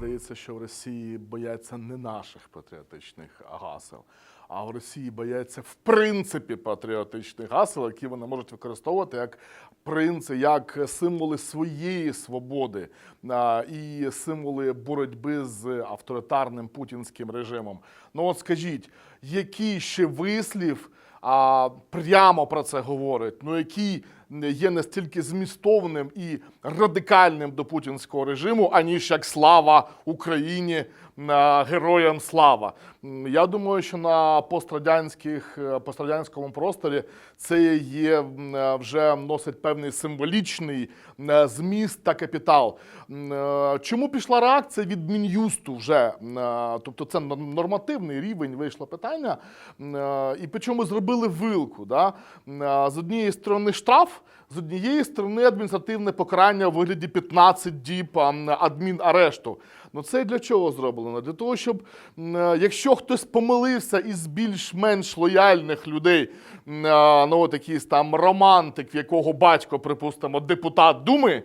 здається, що в Росії бояться не наших патріотичних гасел, а в Росії бояться в принципі патріотичних гасел, які вони можуть використовувати як принци, як символи своєї свободи і символи боротьби з авторитарним путінським режимом. Ну от скажіть, який ще вислів а, прямо про це говорить, ну який є настільки змістовним і радикальним до путінського режиму, аніж як слава Україні, а, героям слава. Я думаю, що на пострадянських е, пострадянському просторі це є е, вже носить певний символічний е, зміст та капітал. Е, Чому пішла реакція від Мін'юсту вже? Е, Тобто це нормативний рівень вийшло питання. Е, І причому зробили вилку. Да? Е, З однієї сторони штраф, з однієї сторони адміністративне покарання у вигляді 15 діб адмінарешту. Ну це для чого зроблено? Для того, щоб е, якщо хтось помилився із більш-менш лояльних людей, е, ну от якийсь там романтик, в якого батько, припустимо, депутат Думи,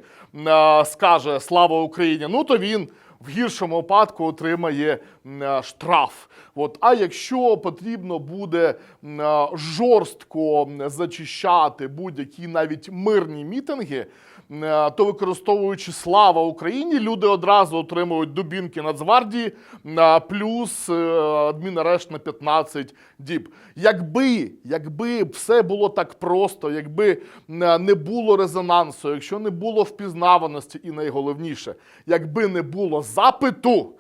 е, скаже Слава Україні, ну то він. В гіршому випадку отримає е, штраф. От. А якщо потрібно буде е, жорстко зачищати будь-які навіть мирні мітинги, то використовуючи слава Україні, люди одразу отримують дубінки Нацгвардії е, плюс е, адмінарешт на 15 діб. Якби, якби все було так просто, якби е, не було резонансу, якщо не було впізнаваності, і найголовніше, якби не було запиту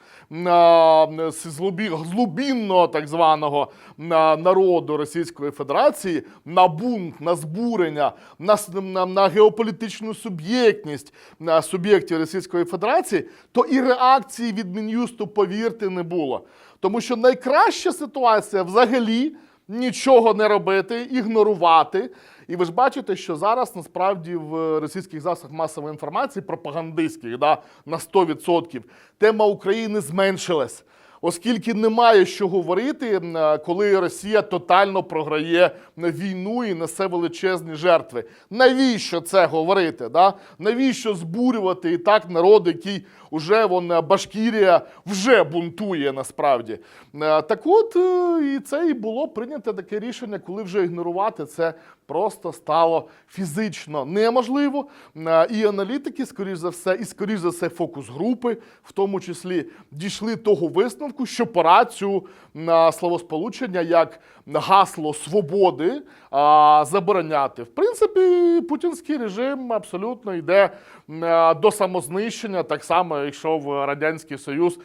злобінного так званого народу Російської Федерації на бунт, на збурення, на, на, геополітичну суб'єктність суб'єктів Російської Федерації, то і реакції від Мін'юсту, повірте, не було. Тому що найкраща ситуація взагалі нічого не робити, ігнорувати. І ви ж бачите, що зараз насправді в російських засобах масової інформації, пропагандистських, да, на 100%, тема України зменшилась. Оскільки немає що говорити, е, коли Росія тотально програє війну і несе величезні жертви. Навіщо це говорити? Да? Навіщо збурювати і так народ, який уже вон е, Башкірія вже бунтує насправді? Е, Так от і це і було прийнято таке рішення, коли вже ігнорувати це просто стало фізично неможливо. І аналітики, скоріш за все, і скоріш за все, фокус-групи, в тому числі, дійшли того висновку, що пора цю словосполучення як гасло свободи забороняти. В принципі, путінський режим абсолютно йде до самознищення, так само, йшов Радянський Союз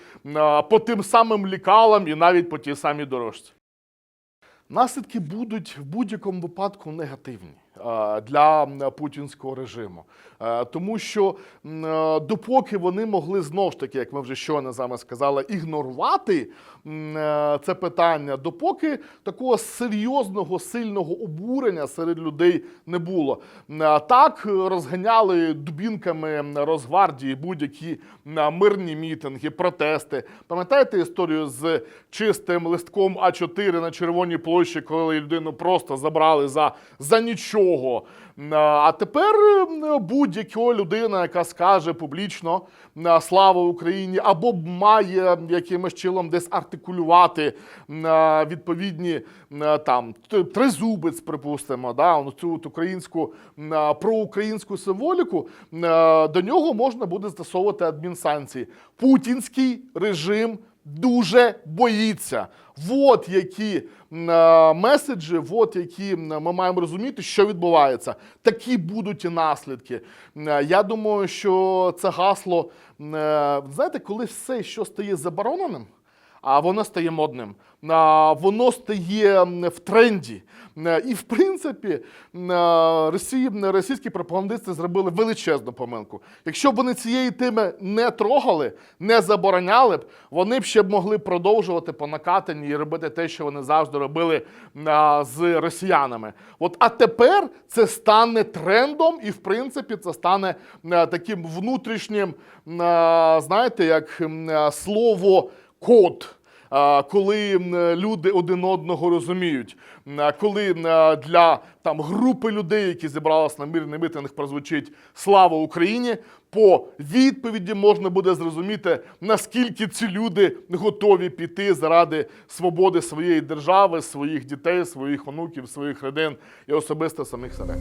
по тим самим лікалам і навіть по тій самій дорожці. Наслідки будуть в будь-якому випадку негативні для путінського режиму, Е, тому що е, допоки вони могли знову ж таки, як ми вже щойно з вами сказали, ігнорувати е, це питання, допоки такого серйозного сильного обурення серед людей не було. Е, Так е, розганяли дубінками Росгвардії будь-які мирні мітинги, протести. Пам'ятаєте історію з чистим листком А4 на Червоній площі, коли людину просто забрали за, за нічого. М, А тепер будь-яка людина, яка скаже публічно м, слава Україні, або має якимось чином десь артикулювати відповідні там тризубець, припустимо, да, цю от українську проукраїнську символіку, до нього можна буде застосовувати адмінсанкції. Путінський режим дуже боїться. От які е, меседжі, от які ми маємо розуміти, що відбувається. Такі будуть і наслідки. Е, Я думаю, що це гасло, е, знаєте, коли все, що стає забороненим, а воно стає модним, воно стає в тренді. І в принципі, Росії, російські пропагандисти зробили величезну помилку. Якщо б вони цієї теми не трогали, не забороняли б, вони б ще б могли продовжувати по накатанні і робити те, що вони завжди робили з росіянами. От а тепер це стане трендом, і в принципі це стане таким внутрішнім, знаєте, як слово код коли люди один одного розуміють, коли для там групи людей, які зібралися на мирний митинг, прозвучить Слава Україні. По відповіді можна буде зрозуміти, наскільки ці люди готові піти заради свободи своєї держави, своїх дітей, своїх онуків, своїх родин і особисто самих себе.